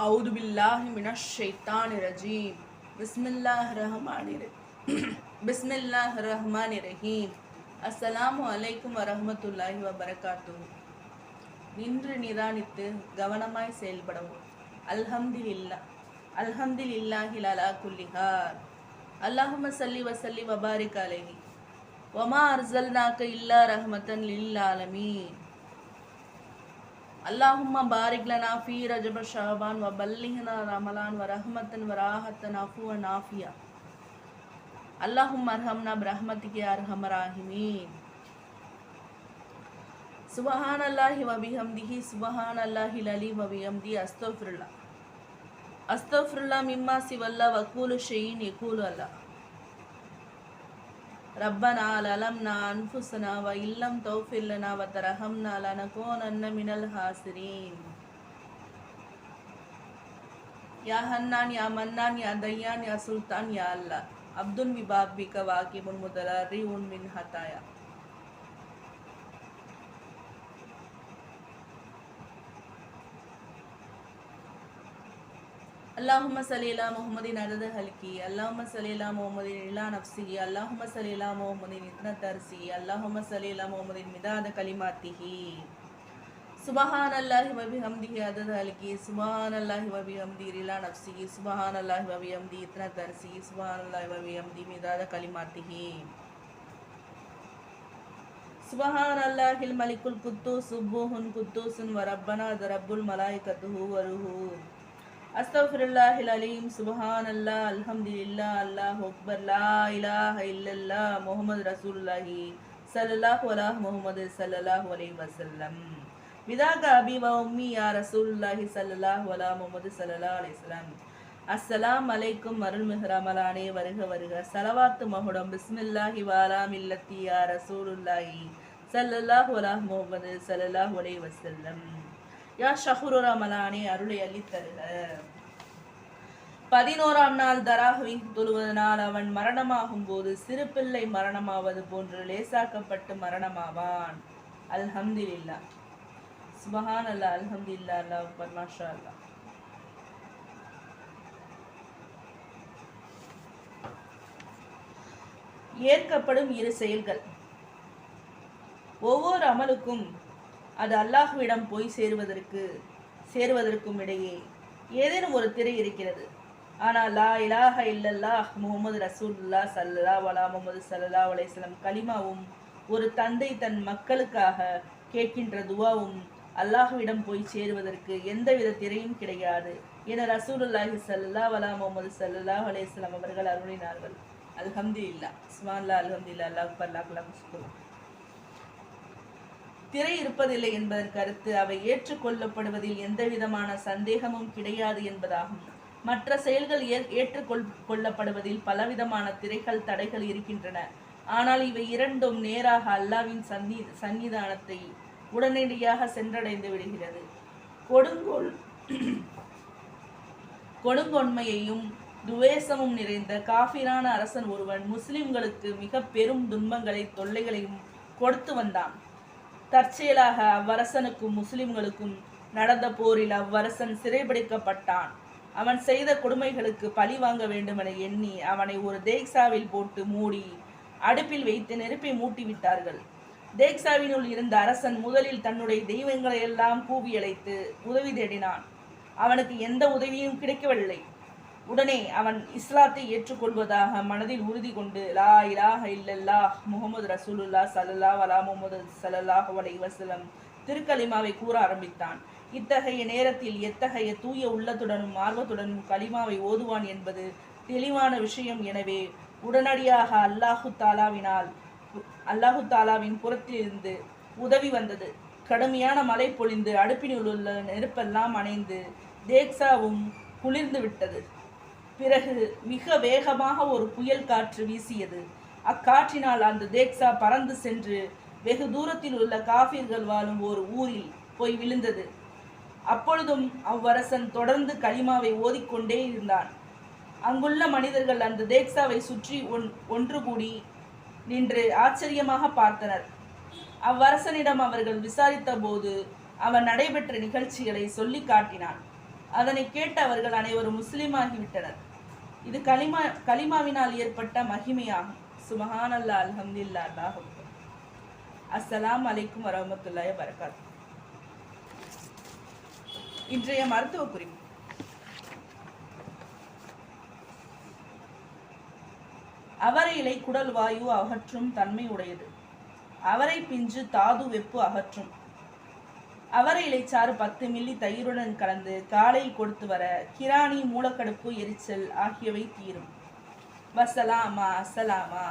அவுது பில்லாஹி மினா ஷைத்தான் ரஜீம் பிஸ்மில்லாஹ் ரஹ்மான் பிஸ்மில்லாஹ் ரஹ்மான் ரஹீம் அஸ்ஸலாம் அலைக்கும் வரஹமத்துல்லாஹி வபரகாத்து நின்று நிதானித்து கவனமாய் செயல்படவும். அல்ஹம்தில் இல்லா அல்ஹம்தில் இல்லாஹில் அலா குல்லிஹார் அல்லாஹும சல்லி வசல்லி வபாரிக் அலஹி. ஒமா அர்சல் நாக்க இல்லா ரஹமத்தன் லில் ஆலமீன். அல்லாஹும்மா பாரிக்லனா ஃபி ரஜப ஷாபான் வ பல்லிஹனா ரமலான் வ ரஹமத்தன் வ ராஹத்தன் அஃபு அன் ஆஃபியா அல்லாஹும் அர்ஹம்னா பிரஹமத்திகே அர்ஹமராஹிமி சுபஹான் அல்லாஹி வபிஹம்திஹி சுபஹான் அல்லாஹி லலி வபிஹம்தி அஸ்தோஃபிருல்லா. அஸ்தோஃபிருல்லா மிம்மா சிவல்லா வக்கூலு ஷெயின் எக்கூலு அல்லாஹ் ربنا ظلمنا أنفسنا وإن لم تغفر لنا وترحمنا لنكونن من الخاسرين يا حنان يا منان يا ديان يا سلطان يا الله عبد ببابك واقب متضرع من خطايا அல்லாஹும சலீலா முகமதின் அதது ஹல்கி அல்லாஹும சலீலா முகமதின் இல்லா நப்சி அல்லாஹும சலீலா முகமதின் இத்ன தர்சி அல்லாஹும சலீலா முகமதின் மிதாத கலிமாத்திஹி சுபஹான் அல்லாஹி வபி ஹம்திஹி அதது ஹல்கி சுபஹான் அல்லாஹி வபி ஹம்தி ரிலா நப்சி சுபஹான் அல்லாஹி வபி ஹம்தி இத்ன தர்சி சுபஹான் அல்லாஹி வபி ஹம்தி மிதாத கலிமாத்திஹி சுபஹான் அல்லாஹில் மலிக்குல் குத்தூஸ் சுப்பூஹுன் குத்தூசுன் வரப்பனா ரப்புல் மலாய்கத்துஹு வருஹூ அஸ்தஃபிருல்லாஹில் அலீம் சுபஹான் அல்லா அல்ஹம்துல்லா அல்லாஹ் அக்பர் லா இலாஹ இல்லல்லா முகமது ரசூல்லாஹி சல்லல்லாஹு அலாஹ் முகமது சல்லல்லாஹு அலை வசல்லம் விதாக அபிவா உம்மி யா ரசூல்லாஹி சல்லல்லாஹு அலா முகமது சல்லல்லா அலைஸ்லாம் அஸ்ஸலாம் அலைக்கும் அருள்மிகு ரமலானே வருக வருக. சலவாத்து மகுடம் பிஸ்மில்லாஹி வாலாம் இல்லத்தி யா ரசூலுல்லாஹி சல்லல்லாஹு அலாஹ் முகமது சல்லல்லாஹு அலை வசல்லம் யா ஷஹுரு ரமலானே அருளை அள்ளித்தருக பதினோராம் நாள் தராகவின் தொழுவதனால் அவன் மரணமாகும் போது சிறு பிள்ளை மரணமாவது போன்று லேசாக்கப்பட்டு மரணமாவான். அல்ஹம்துலில்லா. சுபஹான் அல்லா அல்ஹம்துலில்லா அல்லாஹ் அக்பர் மாஷா ஏற்கப்படும் இரு செயல்கள். ஒவ்வொரு அமலுக்கும் அது அல்லாஹ்விடம் போய் சேருவதற்கு சேருவதற்கும் இடையே ஏதேனும் ஒரு திரை இருக்கிறது. ஆனால் லா இலாஹ இல்லல்லாஹ் முகமது ரசூல்லா சல்லா வலா முகமது சல்லா அலைஹிஸ்ஸலாம் கலிமாவும் ஒரு தந்தை தன் மக்களுக்காக கேட்கின்ற துவாவும் அல்லாஹ்விடம் போய் சேருவதற்கு எந்தவித திரையும் கிடையாது என ரசூலுல்லாஹி சல்லா வலா முகமது சல்லா அலைஹிஸ்ஸலாம் அவர்கள் அருளினார்கள். அல்ஹம்து இல்லா அல்ஹம்துலில்லா அல்ஹம்து இல்லா அல்லாஹ் அல்லாஹ் திரை இருப்பதில்லை என்பதன் கருத்து அவை ஏற்றுக்கொள்ளப்படுவதில் எந்தவிதமான சந்தேகமும் கிடையாது என்பதாகும். மற்ற செயல்கள் ஏ ஏற்றுக்கொள் கொள்ளப்படுவதில் பலவிதமான திரைகள் தடைகள் இருக்கின்றன. ஆனால் இவை இரண்டும் நேராக அல்லாவின் சந்தி சன்னிதானத்தை உடனடியாக சென்றடைந்து விடுகிறது. கொடுங்கோல் கொடுங்கொன்மையையும் துவேசமும் நிறைந்த காபிரான அரசன் ஒருவன் முஸ்லிம்களுக்கு மிக பெரும் துன்பங்களை தொல்லைகளையும் கொடுத்து வந்தான். தற்செயலாக அவ்வரசனுக்கும் முஸ்லிம்களுக்கும் நடந்த போரில் அவ்வரசன் சிறைபிடிக்கப்பட்டான். அவன் செய்த கொடுமைகளுக்கு பழி வாங்க வேண்டுமென எண்ணி அவனை ஒரு தேக்சாவில் போட்டு மூடி அடுப்பில் வைத்து நெருப்பை மூட்டி விட்டார்கள் தேக்சாவினுள் இருந்த அரசன் முதலில் தன்னுடைய தெய்வங்களை எல்லாம் கூவி அழைத்து உதவி தேடினான். அவனுக்கு எந்த உதவியும் கிடைக்கவில்லை. உடனே அவன் இஸ்லாத்தை ஏற்றுக்கொள்வதாக மனதில் உறுதி கொண்டு லா இலாஹ இல்லல்லா முகமது ரசூலுல்லா சல்லல்லாஹ் வலா முகமது சல்லல்லாஹ் வலை வசலம் திருக்கலிமாவை கூற ஆரம்பித்தான். இத்தகைய நேரத்தில் எத்தகைய தூய உள்ளத்துடனும் ஆர்வத்துடனும் கலிமாவை ஓதுவான் என்பது தெளிவான விஷயம். எனவே உடனடியாக அல்லாஹு தாலாவினால் அல்லாஹு தாலாவின் புறத்திலிருந்து உதவி வந்தது. கடுமையான மழை பொழிந்து அடுப்பினுள் உள்ள நெருப்பெல்லாம் அணைந்து தேக்ஸாவும் குளிர்ந்து விட்டது. பிறகு மிக வேகமாக ஒரு புயல் காற்று வீசியது. அக்காற்றினால் அந்த தேக்சா பறந்து சென்று வெகு தூரத்தில் உள்ள காஃபிர்கள் வாழும் ஒரு ஊரில் போய் விழுந்தது. அப்பொழுதும் அவ்வரசன் தொடர்ந்து களிமாவை ஓதிக்கொண்டே இருந்தான். அங்குள்ள மனிதர்கள் அந்த தேக்ஸாவை சுற்றி ஒன் ஒன்று கூடி நின்று ஆச்சரியமாக பார்த்தனர். அவ்வரசனிடம் அவர்கள் விசாரித்த போது அவன் நடைபெற்ற நிகழ்ச்சிகளை சொல்லி காட்டினான். அதனை கேட்டு அவர்கள் அனைவரும் முஸ்லீமாகிவிட்டனர். இது களிமா களிமாவினால் ஏற்பட்ட மகிமையாகும். சுபஹானல்லா அல்ஹம்துலில்லாஹ் அல்லாஹ். அக்பர். அஸ்ஸலாமு அலைக்கும் வரமத்துல்லாய வரகாத் இன்றைய மருத்துவ குறிப்பு. அவரை இலை குடல் வாயு அகற்றும் தன்மை உடையது. அவரை பிஞ்சு தாது வெப்பு அகற்றும். அவரை இலைச்சாறு பத்து மில்லி தயிருடன் கலந்து காலையில் கொடுத்து வர கிராணி மூலக்கடுப்பு எரிச்சல் ஆகியவை தீரும். வசலாமா அசலாமா?